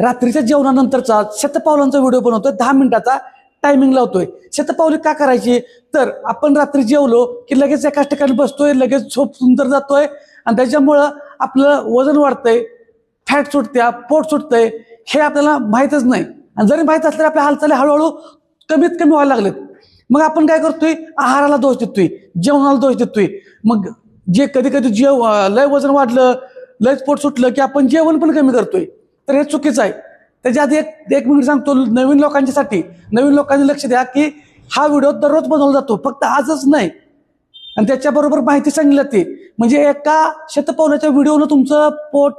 रात्रीच्या जेवणानंतरचा शतपावलांचा व्हिडिओ बनवतोय दहा मिनिटाचा टायमिंग लावतोय. शतपावली का करायची? तर आपण रात्री जेवलो की लगेच एकाच ठिकाणी बसतोय लगेच झोप सुंदर जातोय आणि त्याच्यामुळं आपलं वजन वाढतंय फॅट सुटत्या पोट सुटतंय हे आपल्याला माहीतच नाही. आणि जरी माहीत असलं आपल्या हालचाली हळूहळू कमीत कमी व्हायला लागलेत. मग आपण काय करतोय? आहाराला दोष देतोय जेवणाला दोष देतोय. मग जे कधी कधी जेव लय वजन वाढलं लयच पोट सुटलं की आपण जेवण पण कमी करतोय. तर हे चुकीचं आहे. त्याच्या आधी एक एक मिनिट सांगतो नवीन लोकांच्यासाठी नवीन लोकांनी लक्ष द्या की हा व्हिडिओ दररोज बनवला जातो फक्त आजच नाही. आणि त्याच्याबरोबर माहिती सांगितली जाते म्हणजे एका शतपावलाच्या व्हिडिओनं तुमचं पोट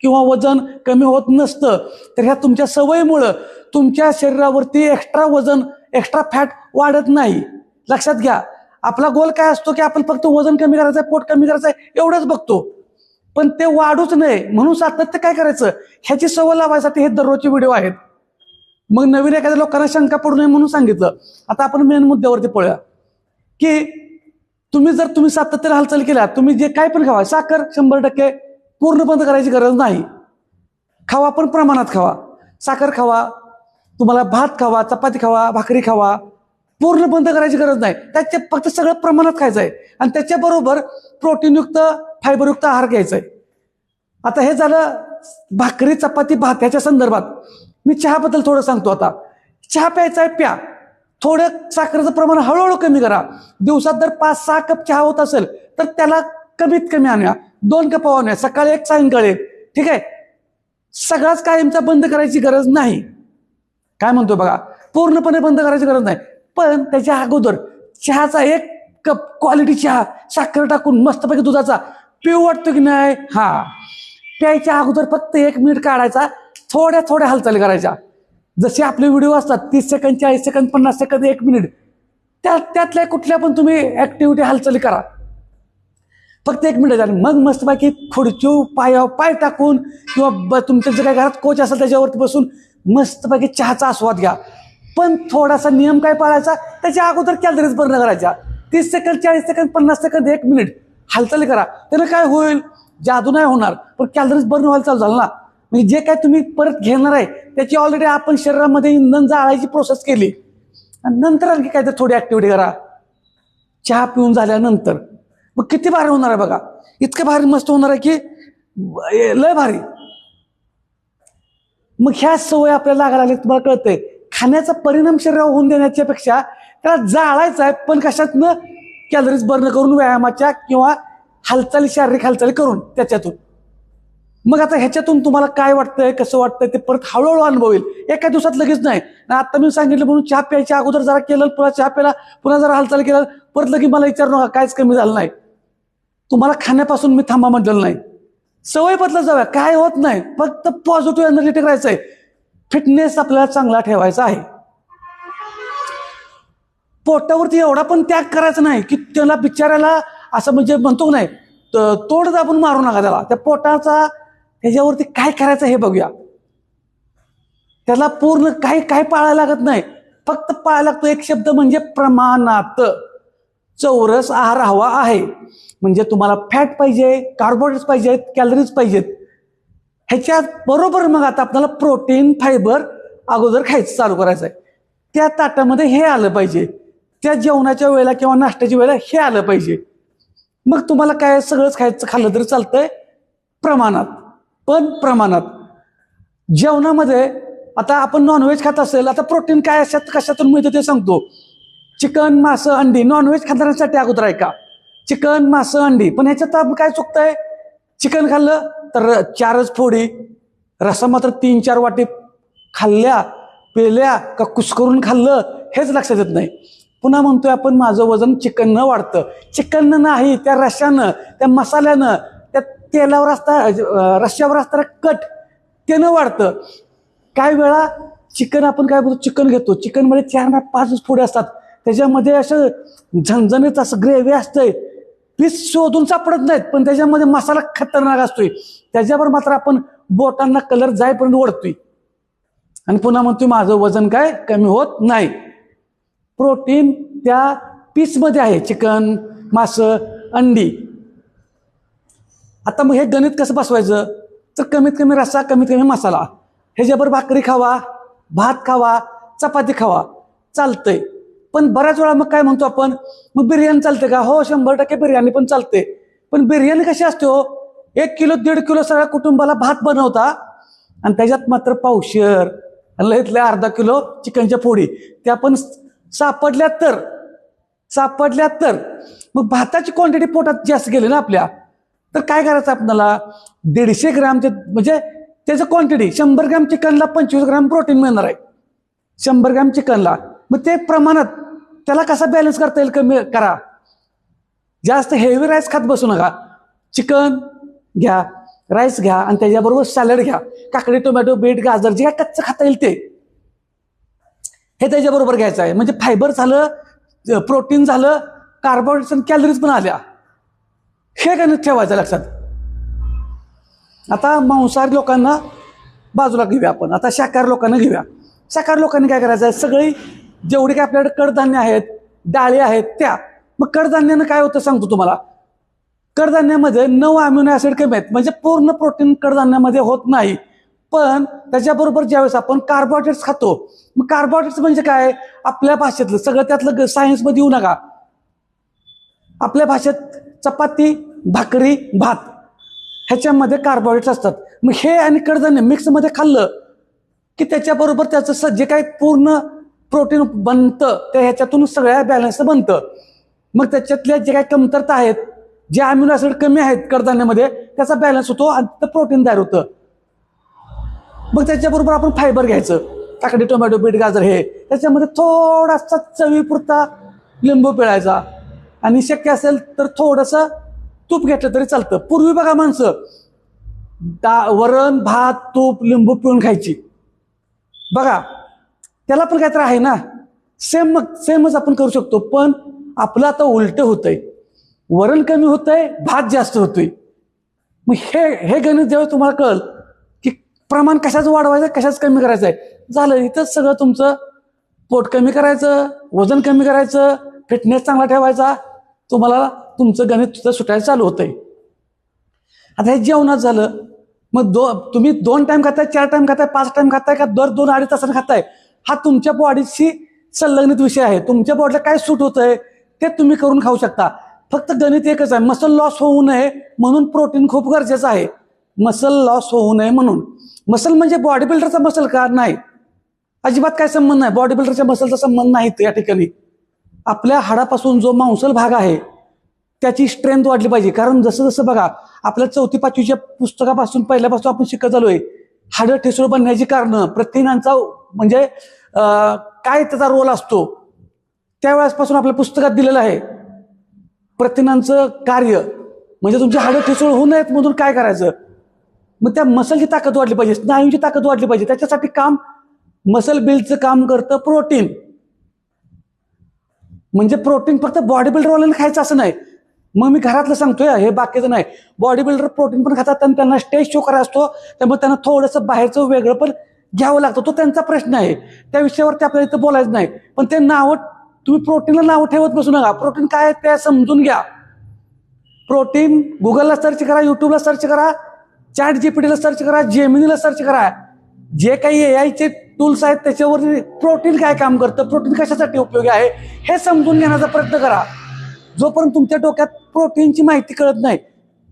किंवा वजन कमी होत नसतं. तर ह्या तुमच्या सवयीमुळं तुमच्या शरीरावरती एक्स्ट्रा वजन एक्स्ट्रा फॅट वाढत नाही. लक्षात घ्या. आपला गोल काय असतो की आपण फक्त वजन कमी करायचं आहे पोट कमी करायचं आहे एवढंच बघतो. पण ते वाढूच नये. म्हणून सातत्य काय करायचं? ह्याची सवय लावायसाठी हे दररोजचे व्हिडिओ आहेत. मग नवीन एखाद्या लोकांना शंका पडू नये म्हणून सांगितलं. आता आपण मेन मुद्द्यावरती पळूया. की तुम्ही जर तुम्ही सातत्याला हालचाल केल्या तुम्ही जे काय पण खावा साखर शंभर टक्के पूर्ण बंद करायची गरज नाही. खावा पण प्रमाणात खावा. साखर खावा तुम्हाला भात खावा चपाती खावा भाकरी खावा पूर्ण बंद करायची गरज नाही. त्याचे फक्त सगळं प्रमाणात खायचं आहे आणि त्याच्याबरोबर प्रोटीनयुक्त फायबरयुक्त आहार घ्यायचा आहे आता हे झालं भाकरी चपाती भात याच्या संदर्भात. मी चहाबद्दल थोडं सांगतो आता. चहा प्यायचा आहे प्या. थोडं साखरेचं प्रमाण हळूहळू कमी करा. दिवसात जर पाच सहा कप चहा होत असेल तर त्याला कमीत कमी आणूया. दोन कप आणूया. सकाळी एक सायंकाळी एक. ठीक आहे? सगळाच कायमचा बंद करायची गरज नाही. काय म्हणतो बघा? पूर्णपणे बंद करायची गरज नाही. पण त्याच्या अगोदर चहाचा एक कप क्वालिटी चहा साखर टाकून मस्तपैकी दुधाचा. पिऊ वाटतो की नाही? हा. प्यायच्या अगोदर फक्त एक मिनिट काढायचा थोड्या थोड्या हालचाली करायच्या. जसे आपले व्हिडिओ असतात तीस सेकंद चाळीस सेकंद पन्नास सेकंद एक मिनिट त्या त्यातल्या कुठल्या पण तुम्ही ऍक्टिव्हिटी हालचाली करा. फक्त एक मिनिट झाली मग मस्तपैकी खुर्चीव पायावर पाय टाकून किंवा ब- तुमच्या जे काही घरात कोच असेल त्याच्यावरती बसून मस्तपैकी चहाचा आस्वाद घ्या. पण थोडासा नियम काय पाळायचा? त्याच्या अगोदर कॅलरीज बर्न करायच्या. तीस सेकंद चाळीस सेकंद पन्नास सेकंद एक मिनिट हालचाली करा. त्यानं काय होईल? जादू नाही होणार. पण कॅलरीज बर्न व्हायला चालू झालं ना. म्हणजे जे काय तुम्ही परत घेणार आहे त्याची ऑलरेडी आपण शरीरामध्ये इंधन जाळायची प्रोसेस केली. आणि नंतर आणखी काहीतरी थोडी ऍक्टिव्हिटी करा. चहा पिऊन झाल्यानंतर. मग किती भारी होणार आहे बघा. इतकं भारी मस्त होणार आहे की ए, लय भारी. मग ह्या सवय आपल्याला लागायला लागल्या तुम्हाला कळतंय. खाण्याचा परिणाम शरीरावर होऊन देण्याच्या पेक्षा त्याला जाळायचा आहे पण कशातनं? कॅलरीज बर्न करून व्यायामाच्या किंवा हालचाली शारीरिक हालचाली करून त्याच्यातून. मग आता ह्याच्यातून तुम्हाला काय वाटतंय कसं वाटतंय ते परत हळूहळू अनुभव येईल एका दिवसात लगेच नाही. आता मी सांगितलं म्हणून चहा प्यायच्या अगोदर जरा केलं पुन्हा चहा प्यायला पुन्हा जरा हालचाल केलं परत लगेच मला विचारू नका काहीच कमी झालं नाही. तुम्हाला खाण्यापासून मी थांबा म्हटलेलं नाही. सवय बदलत जाव्या काय होत नाही. फक्त पॉझिटिव्ह एनर्जेटिक राहायचंय. फिटनेस आपल्याला चांगला ठेवायचा आहे. पोटावरती एवढा पण त्याग करायचा नाही की त्याला बिचारायला असं म्हणजे म्हणतो नाही त- तोड दाबून मारू नका त्याला. त्या पोटाचा त्याच्यावरती काय करायचं हे बघूया. त्याला पूर्ण काही काय पाळायला लागत नाही. फक्त पाळायला लागतो एक शब्द म्हणजे प्रमाणात. चौरस आहार हवा आहे. म्हणजे तुम्हाला फॅट पाहिजे कार्बोहायड्रेट्स पाहिजेत कॅलरीज पाहिजेत. ह्याच्यात बरोबर मग आता आपल्याला प्रोटीन फायबर अगोदर खायचं चालू करायचं आहे त्या ताटामध्ये हे आलं पाहिजे. त्या जेवणाच्या वेळेला किंवा नाश्त्याच्या वेळेला हे आलं पाहिजे. मग तुम्हाला काय सगळंच खायचं खाल्लं तरी चालतंय? प्रमाणात. पण प्रमाणात. जेवणामध्ये आता आपण नॉनव्हेज खात असेल आता प्रोटीन काय अशात कशातून मिळतं ते सांगतो. चिकन मासं अंडी. नॉनव्हेज खाणाऱ्यांसाठी अगोदर आहे का चिकन मासं अंडी. पण ह्याच्यात काय चुकतंय? चिकन खाल्लं तर चारच फोडी. रसा मात्र तीन चार वाटी खाल्ल्या पेल्या का कुसकरून खाल्लं हेच लक्षात येत नाही. पुन्हा म्हणतोय आपण माझं वजन चिकननं वाढतं. चिकननं नाही त्या रश्यानं त्या मसाल्यानं त्या तेलावर असता रश्श्यावर रश्यावर कट त्यानं वाढतं. काय वेळा चिकन आपण काय बोलतो चिकन घेतो. चिकनमध्ये चार ना पाचच फोडे असतात. त्याच्यामध्ये असं झणझणीत असं ग्रेव्ही असतंय. पीस शोधून सापडत नाहीत पण त्याच्यामध्ये मसाला खतरनाक असतोय. त्याच्यावर मात्र आपण बोटांना कलर जायपर्यंत ओढतोय. आणि पुन्हा म्हणतोय माझं वजन काय? कमी होत नाही. प्रोटीन त्या पीसमध्ये आहे चिकन मासं अंडी. आता मग हे गणित कसं बसवायचं? तर कमीत कमी रस्सा कमीत कमी मसाला. ह्याच्यावर भाकरी खावा भात खावा चपाती खावा. चालतंय. पण बऱ्याच वेळा मग काय म्हणतो आपण मग बिर्याणी चालते का? हो शंभर टक्के बिर्याणी पण चालते. पण बिर्याणी कशी असते हो? एक किलो दीड किलो सगळ्या कुटुंबाला भात बनवता आणि त्याच्यात मात्र पावशर लयतले अर्धा किलो चिकनच्या पोळी त्या पण सापडल्या तर सापडल्या तर. मग भाताची क्वांटिटी पोटात जास्त गेली ना आपल्या. तर काय करायचं आपल्याला? दीडशे ग्राम ते म्हणजे त्याचं क्वांटिटी शंभर ग्राम चिकनला पंचवीस ग्राम प्रोटीन मिळणार आहे. शंभर ग्राम चिकनला. मग ते प्रमाणात त्याला कसा बॅलन्स करता येईल कमी करा. जास्त हेवी राईस खात बसू नका. चिकन घ्या राईस घ्या आणि त्याच्याबरोबर सॅलड घ्या. काकडी टोमॅटो बीट गाजर जे काय कच्चं खाता येईल ते. हे त्याच्याबरोबर घ्यायचं आहे. म्हणजे फायबर झालं प्रोटीन झालं कार्बोहायड्रेट्स आणि कॅलरीज पण आल्या. हे गणित ठेवायचं लक्षात? आता मांसाहारी लोकांना बाजूला घेऊया आपण. आता शाकाहारी लोकांना घेऊया. शाकाहारी लोकांनी काय करायचं आहे? सगळी जेवढे काय आपल्याकडे कडधान्य आहेत डाळी आहेत त्या. मग कडधान्यानं काय होतं सांगतो तुम्हाला? कडधान्यामध्ये नऊ अम्युनो ऍसिड कमी आहेत. म्हणजे पूर्ण प्रोटीन कडधान्यामध्ये होत नाही. पण त्याच्याबरोबर ज्यावेळेस आपण कार्बोहायड्रेट्स खातो मग कार्बोहायड्रेट्स म्हणजे काय? आपल्या भाषेतलं सगळं त्यातलं सायन्समध्ये येऊ नका. आपल्या भाषेत चपाती भाकरी भात ह्याच्यामध्ये कार्बोहायड्रेट्स असतात. मग हे आणि कडधान्य मिक्समध्ये खाल्लं की त्याच्याबरोबर त्याचं स जे काही पूर्ण प्रोटीन बनतं ते ह्याच्यातून सगळ्या बॅलन्स बनतं. मग त्याच्यातल्या जे काही कमतरता आहेत जे अमिनो ऍसिड कमी आहेत कडधान्यामध्ये त्याचा बॅलन्स होतो आणि तर प्रोटीन तयार होतं. मग त्याच्याबरोबर आपण फायबर घ्यायचं. काकडी टोमॅटो बीट गाजर हे. त्याच्यामध्ये थोडासा चवीपुरता लिंबू पिळायचा. आणि शक्य असेल तर थोडंसं तूप घेतलं तरी चालतं. पूर्वी बघा माणसं दा वरण भात तूप लिंबू पिळून खायची. बघा त्याला पण काहीतरी आहे ना. सेम मग सेमच आपण करू शकतो पण आपलं आता उलट होतंय. वरण कमी होतंय भात जास्त होतोय. मग हे हे गणित जेव्हा तुम्हाला कळल की प्रमाण कशाचं वाढवायचं कशाच कमी करायचं आहे? झालं इथंच सगळं तुमचं पोट कमी करायचं वजन कमी करायचं फिटनेस चांगला ठेवायचा तुम्हाला तुमचं गणित सुद्धा सुटायला चालू होतंय. आता हे जेवणात झालं मग दो तुम्ही दोन टाइम खाताय चार टाइम खाताय पाच टाइम खाताय का दर दोन अडीच तासाने खाताय? हा तुमच्या बॉडीशी संलग्नित विषय आहे. तुमच्या बॉडीला काय सूट होत आहे ते तुम्ही करून खाऊ शकता. फक्त गणित एकच आहे. मसल लॉस होऊ नये म्हणून प्रोटीन खूप गरजेचं आहे. मसल लॉस होऊ नये म्हणून. मसल म्हणजे बॉडी बिल्डरचा मसल का? नाही. अजिबात काय संबंध नाही. बॉडी बिल्डरच्या मसलचा संबंध नाही या ठिकाणी. आपल्या हाडापासून जो मांसल भाग आहे त्याची स्ट्रेंथ वाढली पाहिजे. कारण जसं जसं बघा आपल्या चौथी पाचवीच्या पुस्तकापासून पहिल्यापासून आपण शिकत आलोय हाडं ठिसूळ बनण्याची कारणं प्रथिनांचा म्हणजे काय त्याचा रोल असतो त्यावेळेसपासून आपल्या पुस्तकात दिलेलं आहे. प्रथिनांचं कार्य म्हणजे तुमची हाडं ठिसूळ होऊ नयेत म्हणून काय करायचं? मग त्या मसलची ताकद वाढली पाहिजे स्नायूंची ताकद वाढली पाहिजे. त्याच्यासाठी काम मसल बिल्डचं काम करतं प्रोटीन म्हणजे प्रोटीन फक्त बॉडी बिल्डरवाल्याने खायचं असं नाही. मग मी घरातलं सांगतोय हे बाकीचं नाही. बॉडी बिल्डर प्रोटीन पण खातात आणि त्यांना स्टेज शो करायचा असतो त्यामुळे त्यांना थोडंसं बाहेरचं वेगळं पण घ्यावं लागतं. तो त्यांचा प्रश्न आहे. त्या विषयावरती आपल्याला इथं बोलायचं नाही. पण ते नावं तुम्ही प्रोटीनला नावं ठेवत बसू नका. प्रोटीन काय आहे ते समजून घ्या. प्रोटीन गुगलला सर्च करा युट्यूबला सर्च करा चॅट जीपीटीला सर्च करा जेमिनीला सर्च करा. जे काही ए आयचे टूल्स आहेत त्याच्यावर प्रोटीन काय काम करतं? प्रोटीन कशासाठी उपयोगी आहे? हे समजून घेण्याचा प्रयत्न करा. जोपर्यंत तुमच्या डोक्यात प्रोटीनची माहिती कळत नाही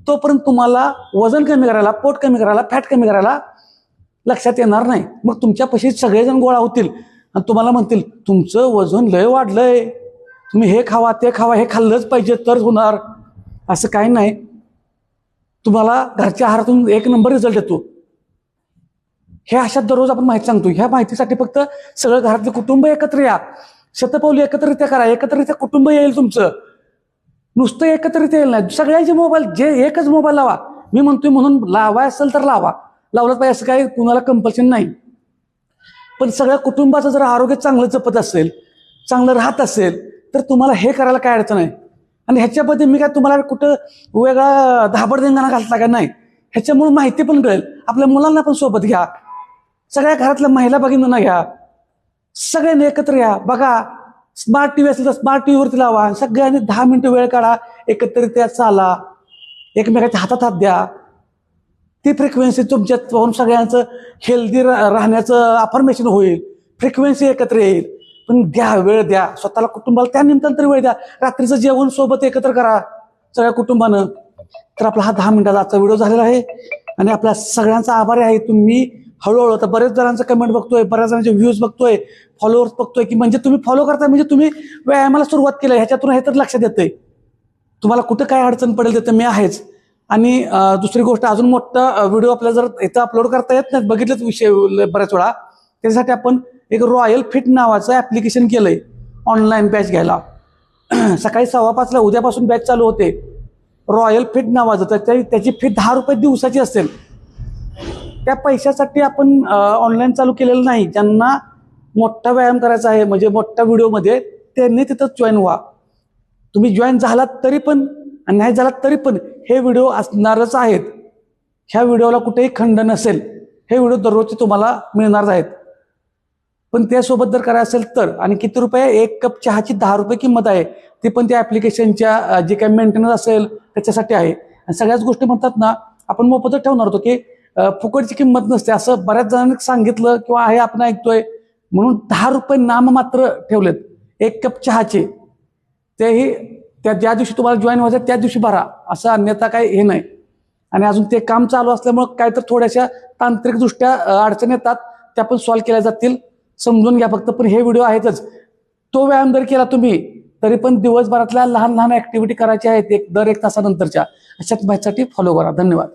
तोपर्यंत तुम्हाला वजन कमी करायला पोट कमी करायला फॅट कमी करायला लक्षात येणार नाही. मग तुमच्यापाशी सगळेजण गोळा होतील. आणि तुम्हाला म्हणतील तुमचं वजन लय वाढलंय. तुम्ही हे खावा ते खावा हे खाल्लंच पाहिजे तर होणार. असं काही नाही. तुम्हाला घरच्या आहारातून एक नंबर रिझल्ट येतो. हे अशा दररोज आपण माहिती सांगतो. ह्या माहितीसाठी फक्त सगळं घरातले कुटुंब एकत्र या. शतपावली एकत्रित्या करा. एकत्रित्या कुटुंब येईल तुमचं. नुसतं एकत्रित येईल नाही. सगळ्यांचे मोबाईल जे एकच मोबाईल लावा. मी म्हणतोय म्हणून लावाय असेल तर लावा. लावलं पाहिजे असं काही कुणाला कंपल्शन नाही. पण सगळ्या कुटुंबाचं जर आरोग्य चांगलं जपत असेल चांगलं राहत असेल तर तुम्हाला हे करायला काय अडचण आहे? आणि ह्याच्यामध्ये मी काय तुम्हाला कुठं वेगळा धाबडदेंगाना घातला का नाही? ह्याच्यामुळे माहिती पण कळेल. आपल्या मुलांना पण सोबत घ्या. सगळ्या घरातल्या महिला भगिनींना घ्या. सगळ्यांनी एकत्र या. बघा स्मार्ट टी व्ही असेल तर स्मार्ट टी व्हीवरती लावा. सगळ्यांनी दहा मिनिटं वेळ काढा. एकत्रित चाला. एकमेकाच्या हातात हात द्या. ती फ्रिक्वेन्सी तुमच्यात पाहून सगळ्यांचं हेल्दी राहण्याचं अफर्मेशन होईल. फ्रिक्वेन्सी एकत्र येईल. पण द्या वेळ द्या. स्वतःला कुटुंबाला त्या निमित्तानं तरी वेळ द्या. रात्रीचं जेवण सोबत एकत्र करा. सगळ्या कुटुंबानं. तर आपला हा दहा मिनिटाचा आजचा व्हिडिओ झालेला आहे. आणि आपल्या सगळ्यांचा आभारी आहे तुम्ही. हळूहळू आता बरेच जणांचं कमेंट बघतोय बऱ्याच जणांचे व्ह्यूज बघतोय फॉलोअर्स बघतोय की म्हणजे तुम्ही फॉलो करताय म्हणजे तुम्ही व्यायामाला सुरुवात केली ह्याच्यातून हे तर लक्षात येतंय तुम्हाला कुठं काय अडचण पडेल तर मी आहेच. आणि दुसरी गोष्ट अजून मोठा व्हिडिओ आपल्याला जर इथं अपलोड करता येत नाही बघितलंच विषय बऱ्याच वेळा त्यासाठी आपण एक रॉयल फिट नावाचं ॲप्लिकेशन केलं आहे ऑनलाईन बॅच घ्यायला. सकाळी सव्वा पाचला उद्यापासून बॅच चालू होते. रॉयल फिट नावाचं तर त्या- त्याची फी दहा रुपये दिवसाची असेल. त्या पैशासाठी आपण ऑनलाईन चालू केलेलं नाही. ज्यांना मोठा व्यायाम करायचा आहे म्हणजे मोठ्या व्हिडिओमध्ये त्यांनी तिथं जॉईन व्हा. तुम्ही जॉईन झालात तरी पण आणि नाही झालात तरी पण हे व्हिडिओ असणारच आहेत. ह्या व्हिडिओला कुठेही खंड नसेल. हे व्हिडिओ दररोजचे तुम्हाला मिळणारच आहेत. पण त्यासोबत जर करायचं असेल तर आणि किती रुपये? एक कप चहाची दहा रुपये किंमत आहे. ती पण त्या ॲप्लिकेशनच्या जे काही मेंटेनन्स असेल त्याच्यासाठी आहे. आणि सगळ्याच गोष्टी म्हणतात ना आपण मोफतच ठेवणार होतो की फुकटची किंमत नसते. असं बऱ्याच जणांनी सांगितलं किंवा आहे आपण ऐकतोय. म्हणून दहा रुपये नाम मात्र ठेवलेत. एक कप चहाचे. तेही त्या ज्या दिवशी तुम्हाला जॉईन व्हायचं त्या दिवशी भरा. असं अन्यथा काही हे नाही. आणि अजून ते काम चालू असल्यामुळं काय तर थोड्याशा तांत्रिकदृष्ट्या अडचणी येतात. त्या पण सॉल्व्ह केल्या जातील. समजून घ्या फक्त. पण हे व्हिडिओ आहेतच. तो व्यायाम जर केला तुम्ही तरी पण दिवसभरातल्या लहान लहान ऍक्टिव्हिटी करायच्या आहेत एक दर एक तासानंतरच्या. अशाच माहितीसाठी फॉलो करा. धन्यवाद.